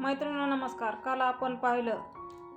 मैत्रिणी नमस्कार. काल आपण पाहिलं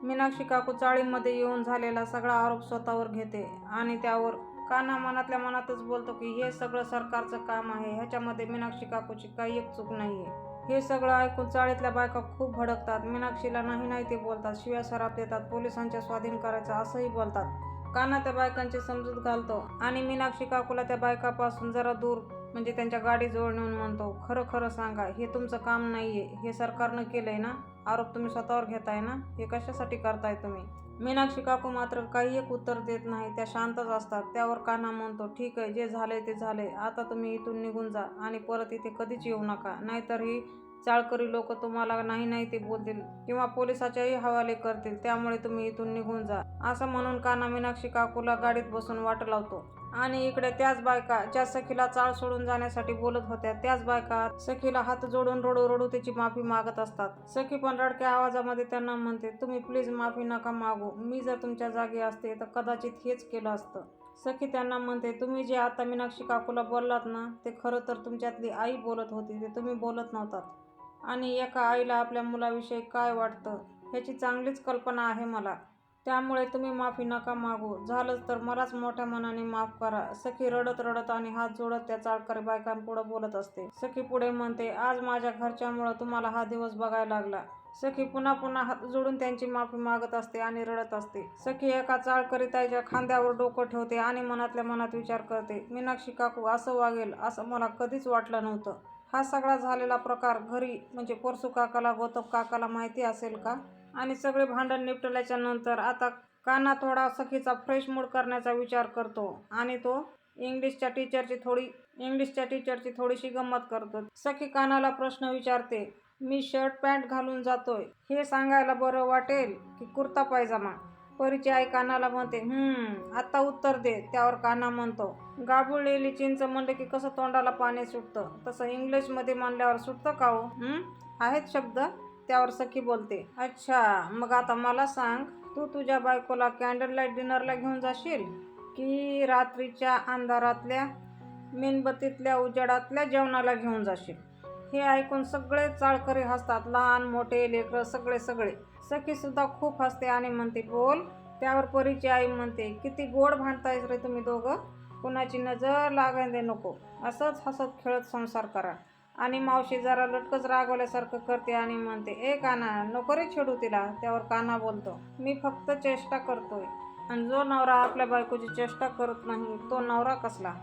मीनाक्षी काकू चाळीमध्ये येऊन झालेला सगळा आरोप स्वतःवर घेते आणि त्यावर काना मनातल्या मनातच बोलतो की हे सगळं सरकारचं काम आहे. ह्याच्यामध्ये मीनाक्षी काकूची काही एक चूक नाही आहे हे सगळं ऐकून चाळीतल्या बायका खूप भडकतात. मीनाक्षीला नाही नाही ते बोलतात. शिव्या सराप देतात. पोलिसांच्या स्वाधीन करायचं असंही बोलतात. काना त्या बायकांची समजूत घालतो आणि मीनाक्षी काकूला त्या बायकापासून जरा दूर म्हणजे त्यांच्या गाडीजवळ नेऊन म्हणतो खरं खरं सांगा हे तुमचं काम नाही आहे हे सरकारनं केलंय ना? आरोप तुम्ही स्वतःवर घेताय ना? हे कशासाठी करताय तुम्ही? मीनाक्षी काकू मात्र काही एक उत्तर देत नाही त्या शांतच असतात त्यावर कान्हा म्हणतो ठीक आहे जे झालंय ते झालंय आता तुम्ही इथून निघून जा आणि परत इथे कधीच येऊ नका नाहीतर ही चाळकरी लोक तुम्हाला नाही नाही ते बोलतील किंवा पोलिसाच्याही हवाले करतील त्यामुळे तुम्ही इथून निघून जा. असं म्हणून काना मीनाक्षी काकूला गाडीत बसून वाट लावतो. आणि इकडे त्याच बायका ज्या सखीला चाळ सोडून जाण्यासाठी बोलत होत्या त्याच बायका सखीला हात जोडून रडू रडू त्याची माफी मागत असतात. सखी पण रडक्या आवाजामध्ये त्यांना म्हणते तुम्ही प्लीज माफी नका मागू. मी जर तुमच्या जागी असते तर कदाचित हेच केलं असतं. सखी त्यांना म्हणते तुम्ही जे आता मीनाक्षी काकूला बोललात ना ते खरं तर तुमच्यातली आई बोलत होती ते तुम्ही बोलत नव्हतात. आणि एका आईला आपल्या मुलाविषयी काय वाटतं ह्याची चांगलीच कल्पना आहे मला. त्यामुळे तुम्ही माफी नका मागू. झालंच तर मलाच मोठ्या मनाने माफ करा. सखी रडत रडत आणि हात जोडत त्या चाळकरी बायकांपुढे बोलत असते. सखी पुढे म्हणते आज माझ्या घरच्यामुळं तुम्हाला हा दिवस बघायला लागला. सखी पुन्हा पुन्हा हात जोडून त्यांची माफी मागत असते आणि रडत असते. सखी एका चाळकरी ताईच्या खांद्यावर डोकं ठेवते आणि मनातल्या मनात विचार करते मीनाक्षी काकू असं वागेल असं मला कधीच वाटलं नव्हतं. हा सगळा झालेला प्रकार घरी म्हणजे परसू काकाला गौतम काकाला माहिती असेल का? आणि सगळे भांडण निपटल्याच्या नंतर आता काना थोडा सखीचा फ्रेश मूड करण्याचा विचार करतो. आणि तो इंग्लिशच्या टीचरची थोडी इंग्लिशच्या टीचरची थोडीशी गंमत करतो. सखी कानाला प्रश्न विचारते मी शर्ट पॅन्ट घालून जातोय. हे सांगायला बरं वाटेल की कुर्ता पायजामा? परीची आई कानाला म्हणते हम्म आता उत्तर दे त्यावर काना म्हणतो. गाबुळलेली चिंच म्हणलं की कसं तोंडाला पाणी सुटतं? तसं इंग्लिशमध्ये म्हणल्यावर सुटतं का हो? आहेत शब्द? त्यावर सखी बोलते अच्छा मग आता मला सांग तू तुझ्या बायकोला कॅन्डल लाइट डिनरला घेऊन जाशील? की रात्रीच्या अंधारातल्या मेणबत्तीतल्या उजेडातल्या जेवणाला घेऊन जाशील? हे ऐकून सगळे चाळकरी हसतात. लहान मोठे लेकरं सगळे सगळे. सखी सुद्धा खूप हसते आणि म्हणते बोल. त्यावर परीची आई म्हणते किती गोड भांडतायस रे तुम्ही दोघं. कुणाची नजर लागायला दे नको. असंच हसत खेळत संसार करा. आणि मावशी जरा लटकच रागवल्यासारखं करते आणि म्हणते ए काना नको रे छेडू तिला. त्यावर काना बोलतो मी फक्त चेष्टा करतोय. आणि जो नवरा आपल्या बायकोची चेष्टा करत नाही तो नवरा कसला?